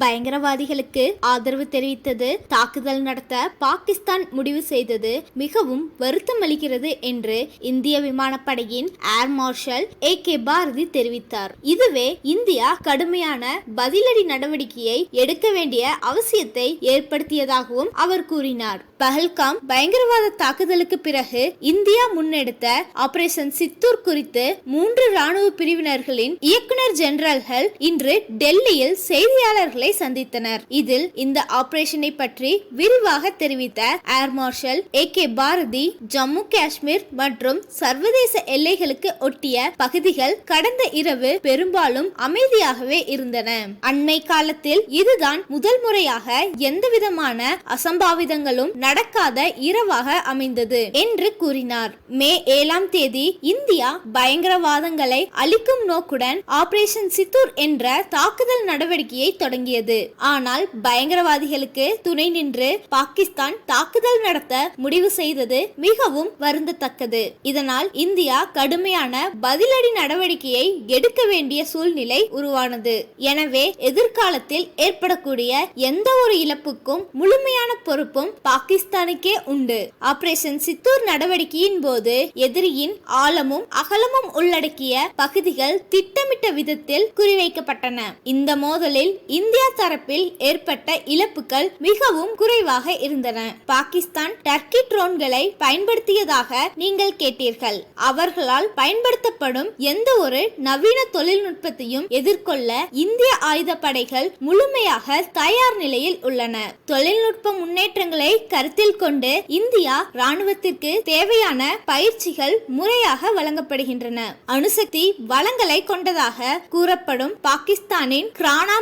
பயங்கரவாதிகளுக்கு ஆதரவு தெரிவித்தது. தாக்குதல் நடத்த பாகிஸ்தான் முடிவு செய்தது மிகவும் வருத்தம் அளிக்கிறது என்று இந்திய விமானப்படையின் air marshal A K Bharti தெரிவித்தார். இதுவே இந்தியா கடுமையான பதிலடி நடவடிக்கையை எடுக்க வேண்டிய அவசியத்தை ஏற்படுத்தியதாகவும் அவர் கூறினார். பஹல்காம் பயங்கரவாத தாக்குதலுக்கு பிறகு இந்தியா முன்னெடுத்த ஆபரேஷன் சித்தூர் குறித்து மூன்று ராணுவ பிரிவினர்களின் இயக்குனர் ஜெனரல்கள் இன்று டெல்லியில் செய்தியாளர்களை சந்தித்தனர். இதில் இந்த ஆபரேஷனை பற்றி விரிவாக தெரிவித்த air marshal A K Bharti Jammu Kashmir மற்றும் சர்வதேச எல்லைகளுக்கு ஒட்டிய பகுதிகள் கடந்த இரவு பெரும்பாலும் அமைதியாகவே இருந்தன. அண்மை காலத்தில் இதுதான் முதல் முறையாக எந்தவிதமான அசம்பாவிதங்களும் நடக்காத இரவாக அமைந்தது என்று கூறினார். மே ஏழாம் தேதி இந்தியா பயங்கரவாதங்களை அழிக்கும் நோக்குடன் ஆபரேஷன் சித்தூர் என்ற தாக்குதல் நடவடிக்கையை தொடங்கி தொடங்கியது. ஆனால் பயங்கரவாதிகளுக்கு துணை நின்று பாகிஸ்தான் தாக்குதல் நடத்த முடிவு செய்தது மிகவும் வருந்தத்தக்கது. இதனால் இந்தியா கடுமையான பதிலடி நடவடிக்கையை எடுக்க வேண்டிய சூழ்நிலை உருவானது. எனவே எதிர்காலத்தில் ஏற்படக்கூடிய எந்த ஒரு இழப்புக்கும் முழுமையான பொறுப்பும் பாகிஸ்தானுக்கே உண்டு. ஆபரேஷன் சித்தூர் நடவடிக்கையின் போது எதிரியின் ஆழமும் அகலமும் உள்ளடக்கிய பகுதிகள் திட்டமிட்ட விதத்தில் குறிவைக்கப்பட்டன. இந்த மோதலில் இந்த இந்தியா தரப்பில் ஏற்பட்ட இழப்புகள் மிகவும் குறைவாக இருந்தன. பாகிஸ்தான் டர்க்கி ட்ரோன்களை பயன்படுத்தியதாக நீங்கள் கேட்டீர்கள். அவர்களால் பயன்படுத்தப்படும் எந்த ஒரு நவீன தொழில்நுட்பத்தையும் எதிர்கொள்ள இந்திய ஆயுதப்படைகள் முழுமையாக தயார் நிலையில் உள்ளன. தொழில்நுட்ப முன்னேற்றங்களை கருத்தில் கொண்டு இந்தியா ராணுவத்திற்கு தேவையான பயிற்சிகள் முறையாக வழங்கப்படுகின்றன. அணுசக்தி வளங்களை கொண்டதாக கூறப்படும் பாகிஸ்தானின் கிரானா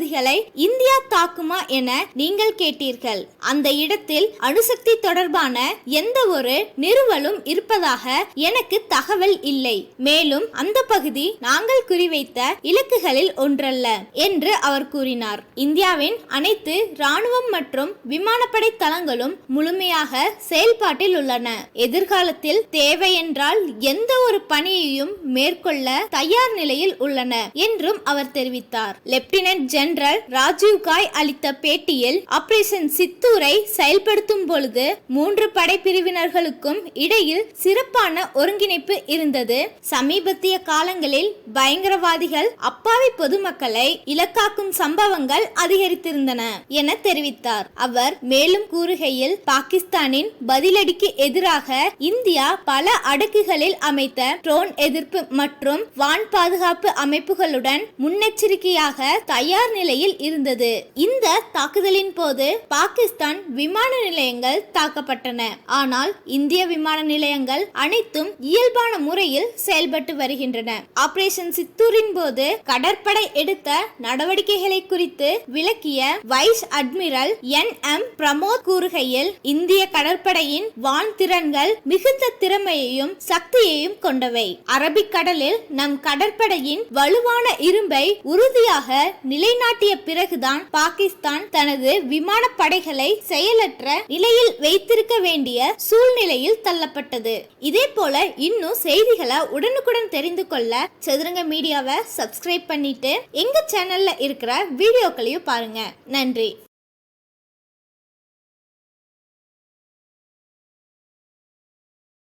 பகுதிகளை இந்தியா தாக்குமா என நீங்கள் கேட்டீர்கள். அந்த இடத்தில் அணுசக்தி தொடர்பான எந்த ஒரு நிறுவலும் இருப்பதாக எனக்கு தகவல் இல்லை. மேலும் அந்த பகுதி நாங்கள் குறிவைத்த இலக்குகளில் ஒன்றல்ல என்று அவர் கூறினார். இந்தியாவின் அனைத்து ராணுவம் மற்றும் விமானப்படை தளங்களும் முழுமையாக செயல்பாட்டில் உள்ளன. எதிர்காலத்தில் தேவை என்றால் எந்த ஒரு பணியையும் மேற்கொள்ள தயார் நிலையில் உள்ளன என்றும் அவர் தெரிவித்தார். லெப்டினன்ட் ஜெனரல் ராஜீவ் காய் அளித்த பேட்டியில் ஆபரேஷன் சித்தூரை செயல்படுத்தும் பொழுது மூன்று படைப்பிரிவினர்களுக்கும் இடையில் சிறப்பான ஒருங்கிணைப்பு இருந்தது. சமீபத்திய காலங்களில் பயங்கரவாதிகள் அப்பாவி பொதுமக்களை இலக்காக்கும் சம்பவங்கள் அதிகரித்திருந்தன என தெரிவித்தார். அவர் மேலும் கூறுகையில் பாகிஸ்தானின் பதிலடிக்கு எதிராக இந்தியா பல அடுக்குகளில் அமைத்த ட்ரோன் எதிர்ப்பு மற்றும் வான் பாதுகாப்பு அமைப்புகளுடன் முன்னெச்சரிக்கையாக தயார் நிலையில் இருந்தது. இந்த தாக்குதலின் போது பாகிஸ்தான் விமான நிலையங்கள் தாக்கப்பட்டன. ஆனால் இந்திய விமான நிலையங்கள் அனைத்தும் இயல்பான முறையில் செயல்பட்டு வருகின்றன. ஆபரேஷன் சித்தூரின் போது கடற்படை எடுத்த நடவடிக்கைகளை குறித்து விளக்கிய vice admiral N M Pramod கூறுகையில் இந்திய கடற்படையின் வான் திறன்கள் மிகுந்த திறமையையும் சக்தியையும் கொண்டவை. அரபிக்கடலில் நம் கடற்படையின் வலுவான இரும்பை உறுதியாக நிலைநாட்ட நிலைநாட்டிய பிறகுதான் பாகிஸ்தான் தனது விமானப்படைகளை செயலற்ற நிலையில் வைத்திருக்க வேண்டிய சூழ்நிலையில் தள்ளப்பட்டது. இதே போல இன்னும் செய்திகளை உடனுக்குடன் தெரிந்து கொள்ள சதுரங்க மீடியாவை சப்ஸ்கிரைப் பண்ணிட்டு எங்க சேனல்ல இருக்கிற வீடியோக்களையும் பாருங்க. நன்றி.